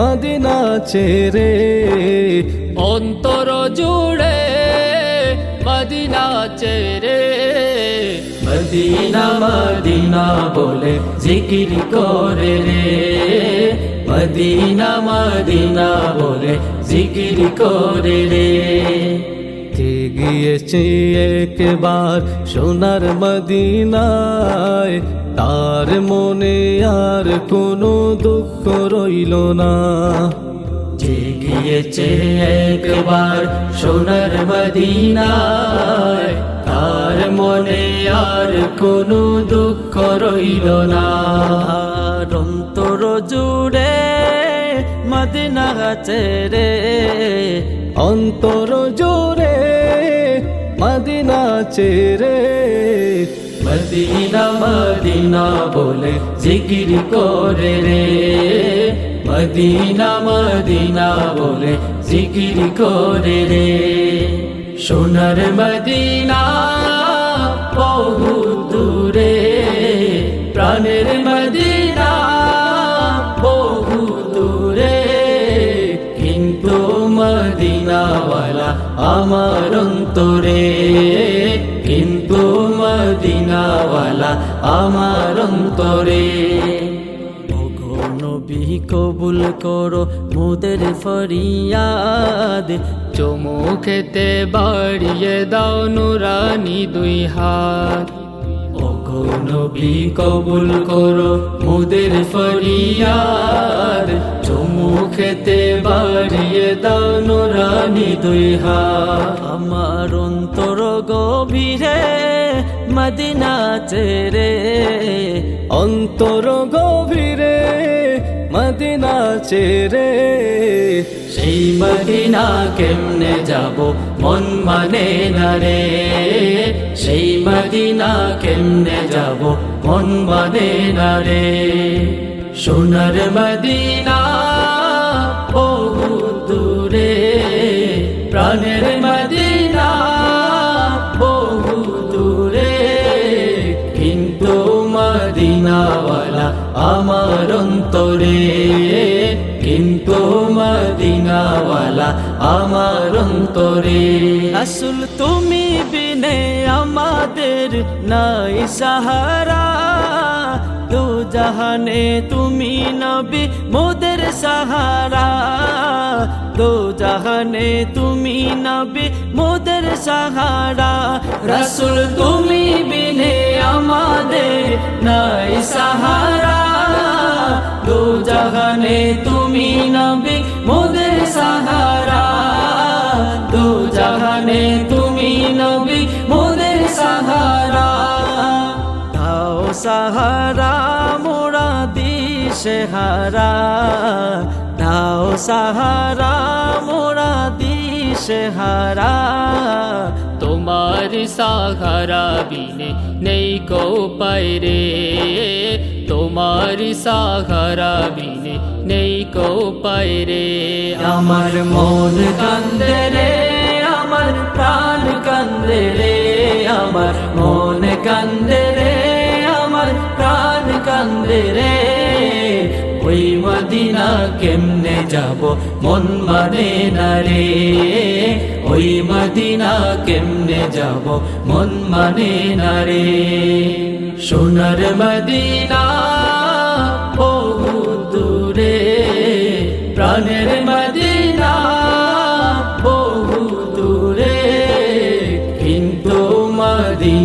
Medina ছেড়ে অন্তর জুড়ে মদিনা চেরে মদিনা মদিনা বলে জিকির করে রে। মদিনা মদিনা বলে জিকির করে রে। গিয়েছে একবার সোনার মদিনায়? তার মনে আর কোনো দুঃখ রইল না। গিয়েছে একবার সোনার মদিনায় তার মনে আর কোনো দুঃখ রইল না। অন্তর জুড়ে মদিনা ছেড়ে অন্তর জুড়ে মদিনা ছেড়ে মদিনা মদিনা বলে জিকির করে রে। মদিনা মদিনা বলে জিকির করে রে। সোনার মদিনা বহু দূরে, প্রাণের মদিনা বহু দূরে। কিন্তু মদিনাওয়ালা আমার অন্তরে। আমার অন্তরে। নবী কবুল করো মোদের ফরিয়াদ। চমুখেতে বাড়িয়ে দাও নুরানি দুই হাত। নবী কবুল করো মোদের ফরিয়াদ। চমুখেতে বাড়িয়ে দাও নুরানি দুই হাত। আমার অন্তর গভীরে মদিনা চেরে অন্তর গভীরে মদিনা চেরে সেই মদিনা কেমনে যাব? মন মানে না রে। মদিনা কেমনে যাব, মন মানে না রে। সোনার মদিনা, বহু দূরে। প্রাণের মদিনা, বহু দূরে। কিন্তু মদিনাওয়ালা আমার অন্তরে। মদিনাওয়ালা আমার অন্তরে। আসল তুমি বিনে আমাদের নাই সাহারা। দু জাহানে তুমি নবী, মোদের সাহারা। দো জাহানে তুমি নবী, মোদের সাহারা। রসুল, তুমি বিনে আমাদের নাই সাহারা। দো জাহানে তুমি নবী, মোদের জাহানে তুমি নবী, মোদের সাহারা। দাও সাহারা, মোরা দিশে হারা। দাও সাহারা, মোরা দিশে হারা। তোমার সাহারা বিনে নেই কো পায়রে তোমার সাহারা বিনে নেই কো পায়রে আমার মন কান্দে রে। আমার প্রাণ কান্দে রে আমার, মন কান্দে রে আমার, প্রাণ কান্দে রে। ওই মদিনা কেমনে যাব, মন মানে না রে? ওই মদিনা কেমনে যাব, মন মানে না রে? সোনার মদিনা